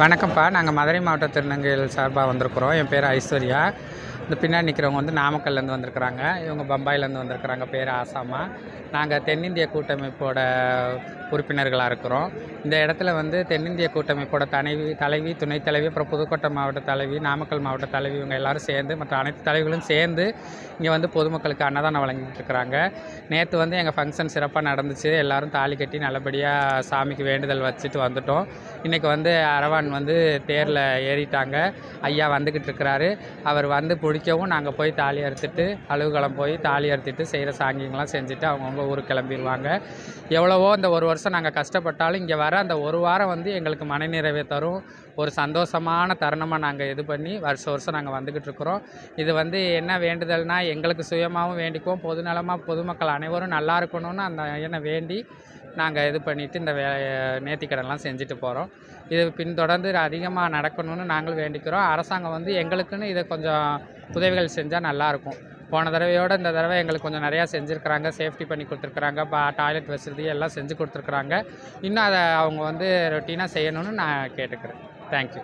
வணக்கம்ப்பா. நாங்கள் மதுரை மாவட்ட திருநங்கைகள் சார்பாக வந்திருக்கிறோம். என் பேர் ஐஸ்வர்யா. இந்த பின்னாடி நிற்கிறவங்க வந்து நாமக்கல்லேருந்து வந்திருக்கிறாங்க. இவங்க பம்பாயிலேருந்து வந்திருக்கிறாங்க. பேர் ஆசாமா. நாங்கள் தென்னிந்திய கூட்டமைப்போட உறுப்பினர்களாக இருக்கிறோம். இந்த இடத்துல வந்து தென்னிந்திய கூட்டமைப்போட தலைவி தலைவி துணைத் தலைவி அப்புறம் புதுக்கோட்டை மாவட்ட தலைவி நாமக்கல் மாவட்ட தலைவி இவங்க எல்லாரும் சேர்ந்து மற்ற அனைத்து தலைவர்களும் சேர்ந்து இங்கே வந்து பொதுமக்களுக்கு அன்னதானம் வழங்கிட்டு இருக்கிறாங்க. நேற்று வந்து எங்கள் ஃபங்க்ஷன் சிறப்பாக நடந்துச்சு. எல்லாரும் தாலி கட்டி நல்லபடியாக சாமிக்கு வேண்டுதல் வச்சுட்டு வந்துட்டோம். இன்றைக்கி வந்து அரவான் வந்து தேரில் ஏறிட்டாங்க. ஐயா வந்துக்கிட்டு இருக்கிறாரு. அவர் வந்து பிடிக்கவும் நாங்கள் போய் தாலி அறுத்துட்டு அலுவலகம் போய் தாலி அறுத்துட்டு செய்கிற சாங்கியங்கள்லாம் செஞ்சுட்டு அவங்கவுங்க ஊருக்கு கிளம்பிடுவாங்க எவ்வளவோ இந்த ஒரு வருஷம் நாங்கள் கஷ்டப்பட்டாலும் இங்கே வர அந்த ஒரு வாரம் வந்து எங்களுக்கு மனநிறைவை தரும். ஒரு சந்தோஷமான தருணமாக நாங்கள் இது பண்ணி வருஷம் வருஷம் நாங்கள் வந்துக்கிட்டு இருக்கிறோம். இது வந்து என்ன வேண்டுதல்னால் எங்களுக்கு சுயமாகவும் வேண்டிக்குவோம். பொதுநலமாக பொதுமக்கள் அனைவரும் நல்லா இருக்கணும்னு அந்த ஐயனை வேண்டி நாங்கள் இது பண்ணிவிட்டு இந்த வே நேர்த்திக்கடன்லாம் செஞ்சுட்டு போகிறோம் இது பின்தொடர்ந்து அதிகமாக நடக்கணும்னு நாங்களும் வேண்டிக்கிறோம். அரசாங்கம் வந்து எங்களுக்குன்னு இதை கொஞ்சம் உதவிகள் செஞ்சால் நல்லாயிருக்கும் போன தடவையோட இந்த தடவை எங்களுக்கு கொஞ்சம் நிறையா செஞ்சுருக்குறாங்க சேஃப்டி பண்ணி கொடுத்துருக்குறாங்க பா டாய்லெட் வசதி எல்லாம் செஞ்சு கொடுத்துருக்குறாங்க. இன்னும் அதை அவங்க வந்து ரொட்டீனாக செய்யணும்னு நான் கேட்டுக்கிறேன். தேங்க்யூ